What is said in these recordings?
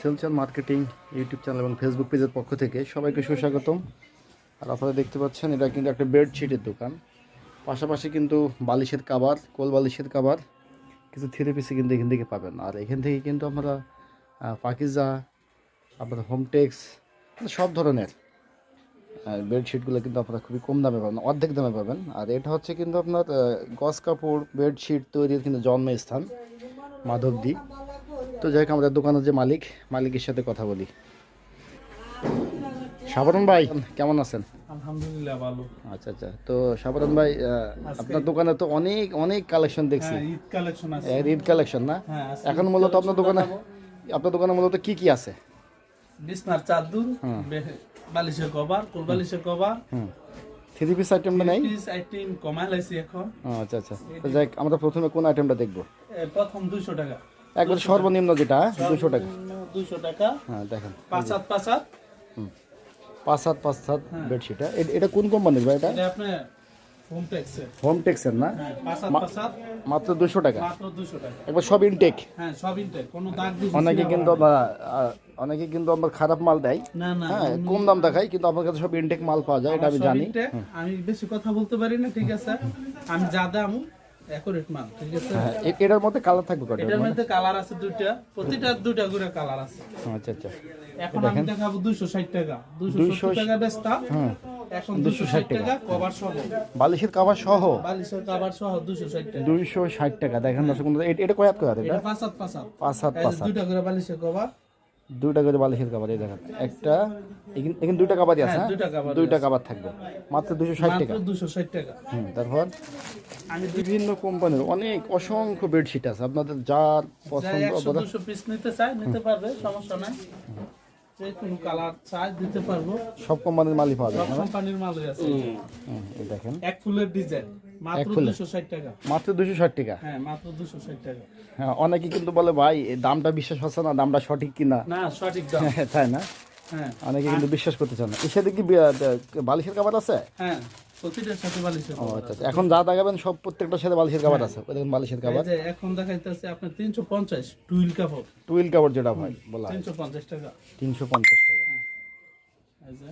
সেলচান marketing, YouTube channel এবং Facebook পেজের পক্ষ থেকে সবাইকে সুস্বাগতম। আর আপনারা দেখতে পাচ্ছেন, এটা কিন্তু একটা বেডশিটের দোকান। পাশাপাশি কিন্তু বালিশের কাবার, কোল বালিশের কাবার, কিছু থ্রি কিন্তু এখান থেকে পাবেন। আর এখান থেকে কিন্তু আমরা পাকিজা, আপনার হোমটেক্স মানে সব ধরনের বেডশিটগুলো কিন্তু আপনারা খুবই কম দামে পাবেন, অর্ধেক দামে পাবেন। আর এটা হচ্ছে কিন্তু আপনার গস কাপড়, বেডশিট তৈরির কিন্তু জন্মস্থান, মাধবদী। তো যাই হোক আমাদের দোকানের যে মালিক মালিকের সাথে কথা বলি। সাবরণ ভাই কেমন আছেন? আলহামদুলিল্লাহ ভালো। আচ্ছা আচ্ছা। তো সাবরণ ভাই আপনার দোকানে তো অনেক অনেক কালেকশন দেখছি। হ্যাঁ ঈদ কালেকশন আছে। ঈদ কালেকশন না? হ্যাঁ এখন মূলত আপনার দোকানে আপনার দোকানে মূলত কি কি আছে? বিছনার চাদর বালিশের কভার কোল বালিশের কভার। থ্রি পিস আইটেমটা নেই? পিস আইটেম কমাই লাইছি এখন। আচ্ছা আচ্ছা। যাই আমরা প্রথমে কোন আইটেমটা দেখব? প্রথম 200 টাকা। একবার সর্বনিম্ন যেটা দুশো টাকা। 200 টাকা। হ্যাঁ দেখেন। পাঁচ হাত পাঁচ হাত পাঁচ সাত পাঁচ সাত বেডশিট এটা কোন কোম্পানির ভাই এটা? হোম টেক্সের না? হ্যাঁ মাত্র দুশো টাকা? মাত্র 200 টাকা। একবার সব ইনটেক হ্যাঁ অনেকে কিন্তু অনেকে কিন্তু আমার খারাপ মাল দেয়। হ্যাঁ কম দাম দেখায় কিন্তু আপনার কাছে সব ইনটেক মাল পাওয়া যায় এটা আমি জানি। আমি বেশি কথা বলতে পারি না ঠিক আছে? আমি যা দাম অ্যাকুরেট মাল ঠিক আছে? হ্যাঁ এটার মধ্যে কালার থাকবে কটা এটার মধ্যে কালার আছে দুইটা প্রতিটা দুইটা করে কালার আছে। আচ্ছা আচ্ছা। এখন আমি দেখাবো দুইশো ষাট টাকা। দুইশো সত্তর টাকা বেচতা এখন দুইশো ষাট টাকা। কভার সহ। বালিশের কাভার সহ? বালিশের কভার সহ দুইশো ষাট টাকা। দুইশো ষাট টাকা। দেখেন দর্শক এটা- এটা এটা? এটা পাঁচ হাত পাঁচ হাত। পাঁচ সাত এই পাঁচ দুইটা করে বালিশের কভার দুইটা করে বালিশের কাবার এই দেখেন। একটা এখানে দুইটা কাবারই আছে হ্যাঁ, হ্যাঁ? দুইটা কাবার থাকবে। মাত্র দুশো ষাট টাকা। দুশো ষাট টাকা। হুম তারপর? আমি বিভিন্ন কোম্পানির অনেক অসংখ্য বেডশিট আছে। আপনাদের যার পছন্দ দুশো পিস নিতে চাই নিতে পারবে সমস্যা নাই। যে কোনো কালার চাই দিতে পারব। সব কোম্পানির মালই পাওয়া যায় সব কোম্পানির মালই আছে। দেখেন। এক ফুলের ডিজাইন মাত্র ফুলের? দুশো ষাট টাকা। মাত্র হ্যাঁ মাত্র টাকা। হ্যাঁ অনেকে কিন্তু বলে ভাই দামটা বিশ্বাস হচ্ছে না দামটা সঠিক কিনা? না সঠিক দাম। তাই না? হ্যাঁ। অনেকে কিন্তু বিশ্বাস করতে চান না। এর সাথে কি বালিশের কাবার আছে? হ্যাঁ প্রতিটার সাথে বালিশের ও আচ্ছা আচ্ছা। এখন যা দেখাবেন সব প্রত্যেকটার সাথে বালিশের কাবার আছে। ওই দেখুন বালিশের কাবার যে এখন দেখাইতেছে আপনার তিনশো পঞ্চাশ টুইল কাপড়। টুইল কাবার যেটা ভাই বলা হয়। তিনশো পঞ্চাশ টাকা। তিনশো পঞ্চাশ টাকা। এই যে।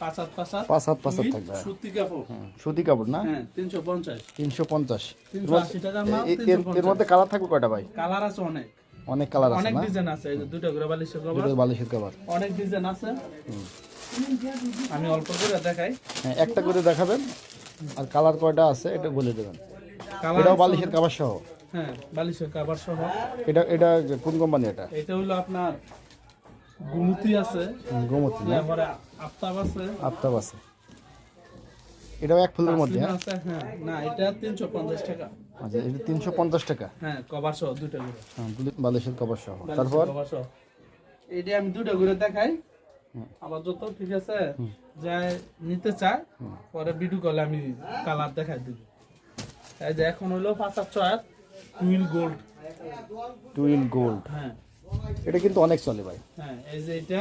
পাঁচ হাত পাঁচ হাত। পাঁচ হাত পাঁচ হাত টুইল, থাকবে সুতি কাপড়। হুম, সুতি কাপড় না? তিনশো পঞ্চাশ। তিনশো পঞ্চাশ। তিনশো আশি টাকার মাল এ- তিনশো এর- এর মধ্যে কালার থাকবে কয়টা ভাই? কালার আছে অনেক। অনেক কালার আছে অনেক ডিজাইন আছে দুটো করে বালিশের কভার। দুটো বালিশের কাবার অনেক ডিজাইন আছে। আমি অল্প করে দেখাই। হ্যাঁ একটা করে দেখাবেন। আর কালার কয়টা আছে এটা বলে দেবেন। এটাও বালিশের কাবার সহ? হ্যাঁ বালিশের কাভার সহ। এটা এটা কোন কোম্পানি এটা? এটা হলো আপনার গুমতি আছে। হুম, না? তারপরে আফতাব আছে। আফতাব আছে। এটাও এক ফুলের মধ্যে হ্যাঁ? না এটা তিনশো পঞ্চাশ টাকা। আচ্ছা এটা তিনশো পঞ্চাশ টাকা? হ্যাঁ কভার সহ দুইটা করে। হ্যাঁ, বালিশের কভার সহ তারপর? cover আমি দুটো করে দেখাই। আবার যত ঠিক আছে? যাই নিতে চায় পরে ভিডিও কলে আমি কালার দেখাই দিব। এই যে এখন হলো পাঁচ হাত ছয় হাত টুইল গোল্ড টুইল গোল্ড হ্যাঁ। এটা কিন্তু অনেক চলে ভাই। হ্যাঁ এই যে এটা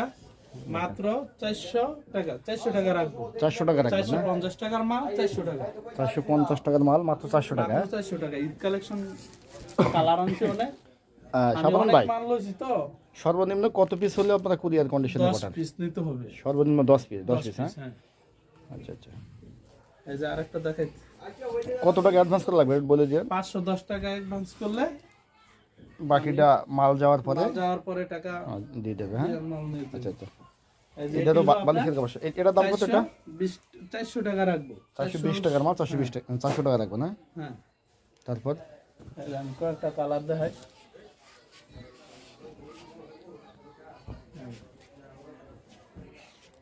মাত্র চারশো টাকা চারশো টাকা রাখব। চারশো টাকা রাখবেন চারশো পঞ্চাশ টাকার মাল চারশো টাকা। চারশো পঞ্চাশ টাকার মাল মাত্র চারশো টাকা মাত্র চারশো টাকা। ঈদ কালেকশন কালার আনছে অনেক। আহ, আমি সাবান অনেক ভাই তো। সর্বনিম্ন কত পিস হলে আপনারা কুরিয়ার কন্ডিশনে পিস নিতে হবে। সর্বনিম্ন দশ পিস দশ দশ পিস হ্যাঁ? আচ্ছা আচ্ছা। এই যে আরেকটা দেখাই। কত টাকা অ্যাডভান্স করা লাগবে বলে দিয়ে পাঁচশো দশ টাকা অ্যাডভান্স করলে বাকিটা মাল যাওয়ার পরে? যাওয়ার পরে টাকা দিয়ে দেবে হ্যাঁ। আচ্ছা আচ্ছা। এটা তো বালিশের কাপড় এ- এটার দাম কত এটা? 420 চারশো টাকা রাখব। চারশো বিশ টাকার মাল চারশো বিশ টাকা চারশো টাকা রাখব না? হ্যাঁ। তারপর? আমি কয়েকটা কালার দেখাই।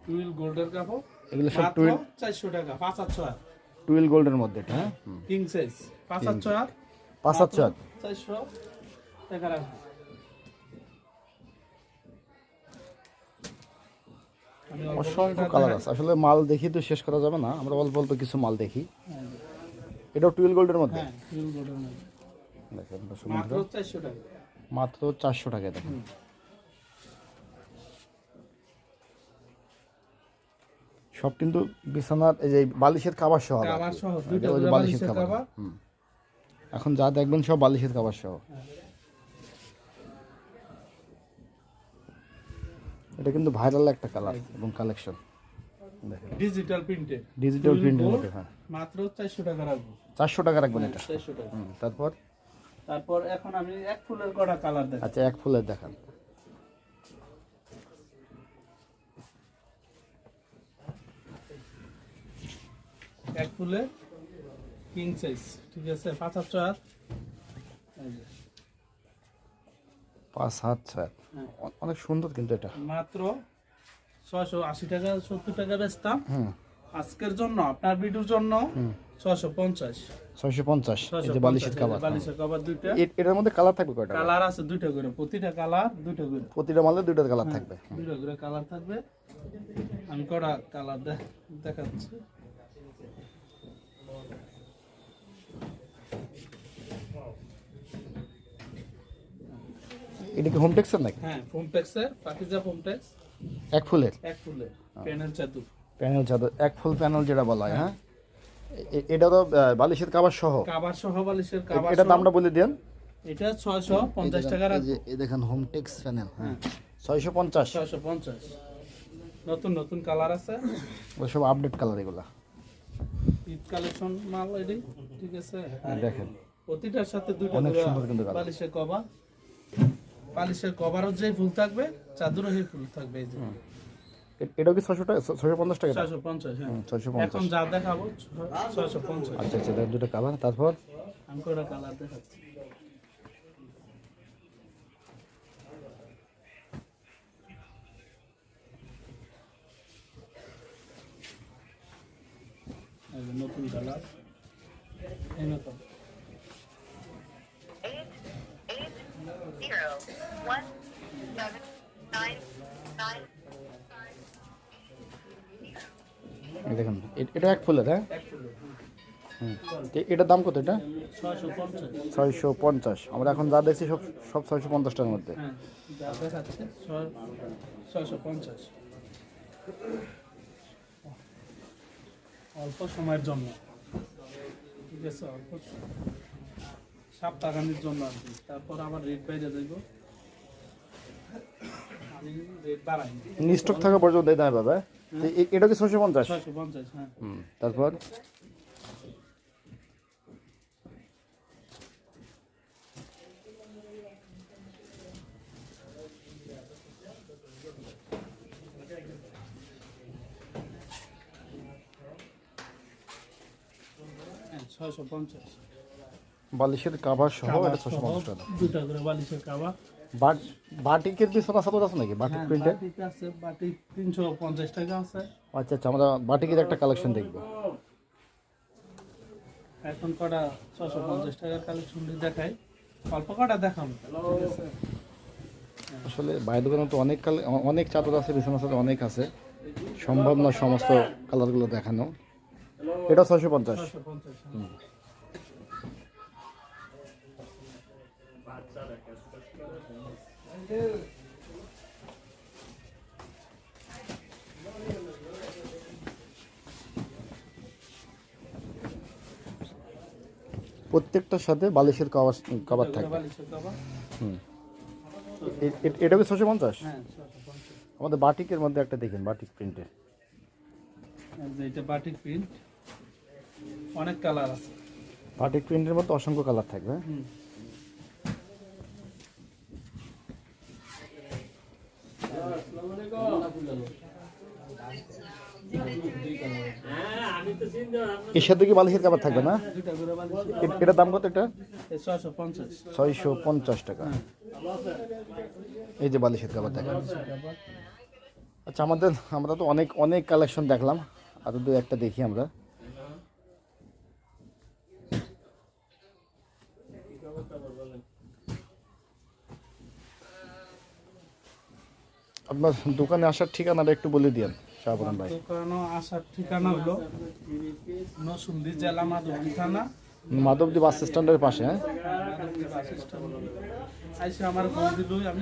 টুইল গোল্ডের কাপড়। এগুলো সব টুইল চারশো টাকা পাঁচ হাত ছয় টুইল গোল্ডের মধ্যে এটা হ্যাঁ? কিং সাইজ টাকা রাখব। আমি অসংখ্য কালার আছে। আসলে মাল দেখি তো শেষ করা যাবে না। আমরা অল্প অল্প কিছু মাল দেখি। হ্যাঁ, এটাও টুইল গোল্ডের মধ্যে? হ্যাঁ। দেখেন মাত্র চারশো টাকা। দেখেন। সব কিন্তু বিছানার এই যে বালিশের খাবার সহ এটা বালিশের বালিশের খাবার এখন যা দেখবেন সব বালিশের খাবার সহ। এটা কিন্তু ভাইরাল একটা কালার এবং কালেকশন ডিজিটাল প্রিন্টেড ডিজিটাল প্রিন্টের মধ্যে হ্যাঁ। মাত্র চারশো টাকা রাখব। চারশো টাকা রাখবেন এটা। চারশো টাকা। তারপর? তারপর এখন আমি এক ফুলের কটা কালার দেখ আচ্ছা এক ফুলের দেখান। এক ফুলে কিং সাইজ ঠিক আছে? পাঁচ হাত ছয় হাত। পাঁচ হাত ছয় হ্যাঁ। অনেক সুন্দর কিন্তু এটা। মাত্র ছয়শো আশি টাকা সত্তর টাকা বেচতাম। আজকের জন্য আপনার ভিডিওর জন্য ছয়শো পঞ্চাশ। ছয়শো পঞ্চাশ বালিশের দুইটা। এটার মধ্যে কালার থাকবে কয়টা? কালার আছে দুইটা করে প্রতিটা কালার দুইটা করে। প্রতিটা মালে দুইটা কালার থাকবে। দুইটা করে কালার থাকবে। আমি কটা কালার দেখাচ্ছি। এটা কি হোম টেক্সের নাকি? হ্যাঁ ফোমটেক্সের পাকিজা ফোমটেক্স এক ফুলের? এক ফুলে প্যানেল চাদু প্যানেল চাদর এক ফুল প্যানেল যেটা বলা হয় হ্যাঁ? এটা তো বালিশের কাবার সহ। কাবার সহ বালিশের কাবার এটা দামটা বলে দেন এটা ছয়শো পঞ্চাশ টাকা এই যে এই দেখেন হোম টেক্স প্যানেল হ্যাঁ। ছয়শো পঞ্চাশ। ছয়শো পঞ্চাশ। নতুন নতুন কালার আছে। সব আপডেট কালার এগুলা। ঈদ কালেকশন মাল এটি ঠিক আছে? দেখেন। প্রতিটার সাথে অনেক সুন্দর কিন্তু বালিশের কভার বালিশের কভারও যে ফুল থাকবে চাদরও সেই ফুল থাকবে এই যে। এটা এটাও কি ছয়শো টাকা? ছয়শো পঞ্চাশ টাকা ছয়শো পঞ্চাশ হ্যাঁ। ছয়শো এখন যা দেখাবো ছশো পঞ্চাশ। আচ্ছা আচ্ছা দুটো কালার তারপর? আমি কটা কালার দেখাচ্ছি। দেখেন এটা এক ফুলের হ্যাঁ? এটার দাম কত এটা? ছয়শো পঞ্চাশ। আমরা এখন যা দেখছি সব সব ছয়শো পঞ্চাশ টাকার মধ্যে। হ্যাঁ অল্প সময়ের জন্য। ঠিক আছে অল্প সপ্তাহখানির জন্য আর কি। তারপর আবার রেট বাইরে যাইব। আমি রেট বাড়াই স্টক থাকা পর্যন্ত দামে পাবে এটা কি ছয়শো পঞ্চাশ? হ্যাঁ। তারপর? হ্যাঁ বালিশের কাভার সহ এটা ছয়শো পঞ্চাশ টাকা। দুটা করে বালিশের কাবা বাট বাটিকের কি সোনা সাদর আছে নাকি? বাটিক হ্যাঁ প্রিন্টের বাটিক আছে বাটিক তিনশো পঞ্চাশ টাকা আছে। আচ্ছা আচ্ছা আমরা বাটিকের একটা কালেকশন দেখব। এখন কটা? ছশো পঞ্চাশ টাকার কালেকশন দেখাই। অল্প কটা দেখাম আসলে বাইরের দোকানে তো অনেক কালে অনেক চাদর আছে বিছানা চাদর অনেক আছে। সম্ভব না সমস্ত কালারগুলো দেখানো। এটা ছশো পঞ্চাশ। প্রত্যেকটার সাথে বালিশের কভার কভার থাকবে হুম। এটা কি ছশো পঞ্চাশ? হ্যাঁ ছশো পঞ্চাশ। আমাদের বাটিকের মধ্যে একটা দেখেন বাটিক প্রিন্টের এটা বাটিক প্রিন্ট অনেক কালার আছে। বাটিক প্রিন্টের মধ্যে অসংখ্য কালার থাকবে? হুম। এর সাথে কি বালিশের খাবার থাকবে না? এটা দাম কত এটা? ছয়শো পঞ্চাশ টাকা। এই যে বালিশের খাবার দেখা আচ্ছা আমাদের আমরা তো অনেক অনেক কালেকশন দেখলাম। আর দু একটা দেখি আমরা। আপনার দোকানে আসার ঠিকানাটা একটু বলে দিন শাহপুরান ভাই। আসার ঠিকানা হলো নসুন্দি জেলা মাধবদী থানা। মাধবদী বাস স্ট্যান্ডের পাশে হ্যাঁ? আইসা আমার ফোন দিলই আমি